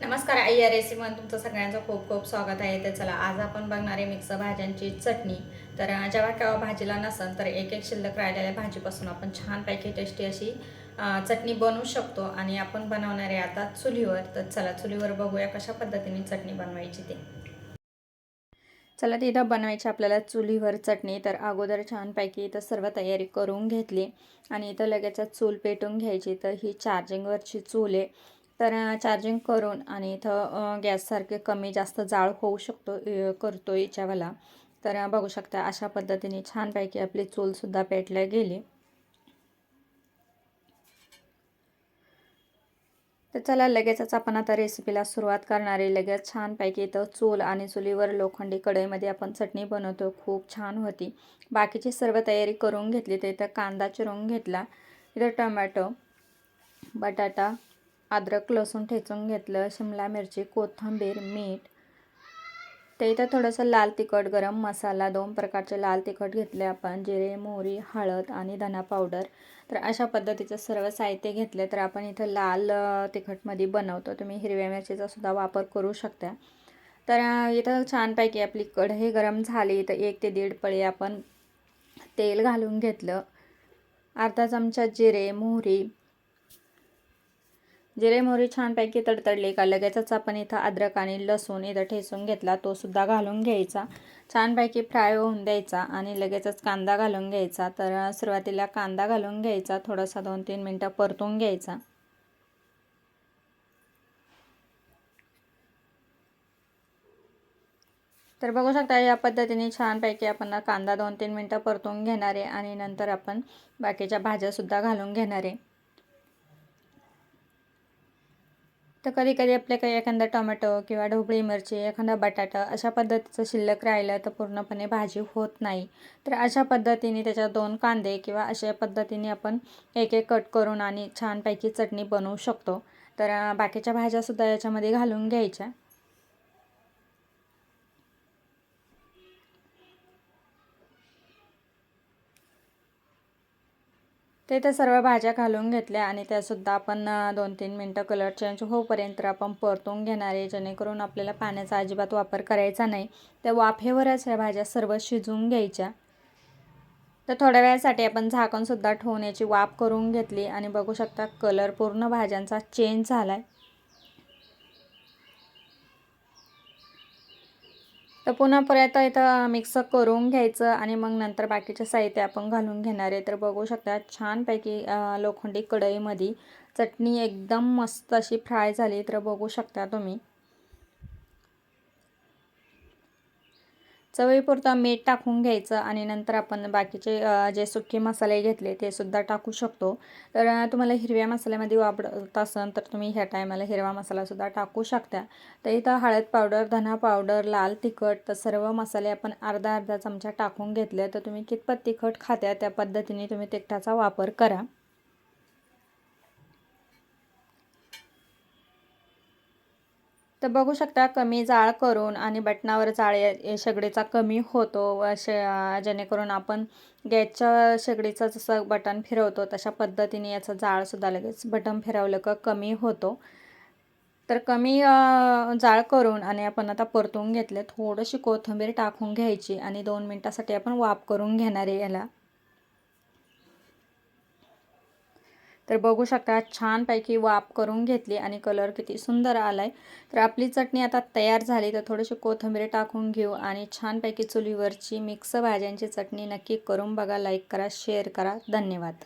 नमस्कार आई या रेसिपीमध्ये तुमचं सगळ्यांचं खूप खूप स्वागत आहे. तर चला आज आपण बघणार आहे मिक्स भाज्यांची चटणी. तर जेव्हा केव्हा भाजीला नसेल तर एक एक शिल्लक राहिलेल्या भाजीपासून आपण छानपैकी टेस्टी अशी चटणी बनवू शकतो. आणि आपण बनवणार आहे आता चुलीवर. तर चला चुलीवर बघूया कशा पद्धतीने चटणी बनवायची ते. चला तर बनवायची आपल्याला चुलीवर चटणी. तर अगोदर छानपैकी इथं सर्व तयारी करून घेतली. आणि इथं लगेच चूल पेटून घ्यायची. तर ही चार्जिंगवरची चूल आहे. तर चार्जिंग करून आणि इथं गॅससारखे कमी जास्त जाळ होऊ शकतो करतो याच्यावाला. तर बघू शकता अशा पद्धतीने छानपैकी आपली चूलसुद्धा पेटल्या गेली. तर चला लगेचच आपण आता रेसिपीला सुरुवात करणारे. लगेच छानपैकी इथं चूल आणि चुलीवर लोखंडी कढईमध्ये आपण चटणी बनवतो. खूप छान होती. बाकीची सर्व तयारी करून घेतली. तर इथं कांदा चिरून घेतला. इथं टमॅटो बटाटा अद्रक लसूण ठेचून घेतलं शिमला मिरची कोथिंबीर मीठ. ते इथं थोडंसं लाल तिखट गरम मसाला दोन प्रकारचे लाल तिखट घेतले आपण. जिरे मोहरी हळद आणि धना पावडर. तर अशा पद्धतीचं सर्व साहित्य घेतले तर आपण इथं लाल तिखटमध्ये बनवतो. तुम्ही हिरव्या मिरचीचा सुद्धा वापर करू शकता. तर इथं छानपैकी आपली कढई गरम झाली. तर एक ते दीड पळी आपण तेल घालून घेतलं. अर्धा चमचा जिरे मोहरी जिरे मोहरी छानपैकी तडतडली. का लगेचच आपण इथं अद्रक आणि लसूण इथं ठेचून घेतला तो सुद्धा घालून घ्यायचा. छानपैकी फ्राय होऊन द्यायचा आणि लगेचच कांदा घालून घ्यायचा. तर सुरुवातीला कांदा घालून घ्यायचा थोडासा दोन तीन मिनटं परतून घ्यायचा. तर बघू शकता या पद्धतीने छानपैकी आपण कांदा दोन तीन मिनटं परतून घेणार आहे आणि नंतर आपण बाकीच्या भाज्यासुद्धा घालून घेणार. आहे तर कधी कधी आपल्याकडे एखादा टोमॅटो किंवा ढोबळी मिरची एखादा बटाटा अशा पद्धतीचं शिल्लक राहिलं तर पूर्णपणे भाजी होत नाही. तर अशा पद्धतीने त्याच्या दोन कांदे किंवा अशा पद्धतीने आपण एक एक कट करून आणि छानपैकी चटणी बनवू शकतो. तर बाकीच्या भाज्यासुद्धा याच्यामध्ये घालून घ्यायच्या. ते तर सर्व भाज्या घालून घेतल्या आणि त्यासुद्धा आपण दोन तीन मिनटं कलर चेंज होईपर्यंत आपण परतून घेणार आहे. जेणेकरून आपल्याला पाण्याचा अजिबात वापर करायचा नाही. त्या वाफेवरच ह्या भाज्या सर्व शिजवून घ्यायच्या. तर थोड्या वेळासाठी आपण झाकणसुद्धा ठेवण्याची वाफ करून घेतली आणि बघू शकता कलर पूर्ण भाज्यांचा चेंज झाला आहे तर पुन्हा परत इथं मिक्स करून घ्यायचं आणि मग नंतर बाकीचे साहित्य आपण घालून घेणार आहे. तर बघू शकता छानपैकी लोखंडी कढईमध्ये चटणी एकदम मस्त अशी फ्राय झाली. तर बघू शकता तुम्ही. चवीपुरता मीठ टाकून घ्यायचं आणि नंतर आपण बाकीचे जे सुके मसाले घेतले ते सुद्धा टाकू शकतो. तर तुम्हाला हिरव्या मसाल्यामध्ये वापरत असेल तर तुम्ही ह्या टायमाला हिरवा मसालासुद्धा टाकू शकता. तर इथं हळद पावडर धना पावडर लाल तिखट तर सर्व मसाले आपण अर्धा अर्धा चमचा टाकून घेतले. तर तुम्ही कितपत तिखट खात्या त्या पद्धतीने तुम्ही तिखटाचा वापर करा. तर बघू शकता कमी जाळ करून आणि बटनावर जाळ या- शेगडीचा कमी होतो. व शे जेणेकरून आपण गॅसच्या शेगडीचं जसं बटन फिरवतो तशा पद्धतीने याचं जाळसुद्धा लगेच बटन फिरवलं का कमी होतो. तर कमी जाळ करून आणि आपण आता परतून घेतले थोडीशी कोथिंबीर टाकून घ्यायची आणि दोन मिनटासाठी आपण वाफ करून घेणार आहे याला. तर बघू शकता छानपैकी वाफ करून घेतली आणि कलर किती सुंदर आला आहे तर आपली चटणी आता तयार झाली तर थोडीशी कोथिंबीर टाकून घेऊ आणि छानपैकी चुलीवरची मिक्स भाज्यांची चटणी नक्की करून बघा लाईक करा शेअर करा. धन्यवाद.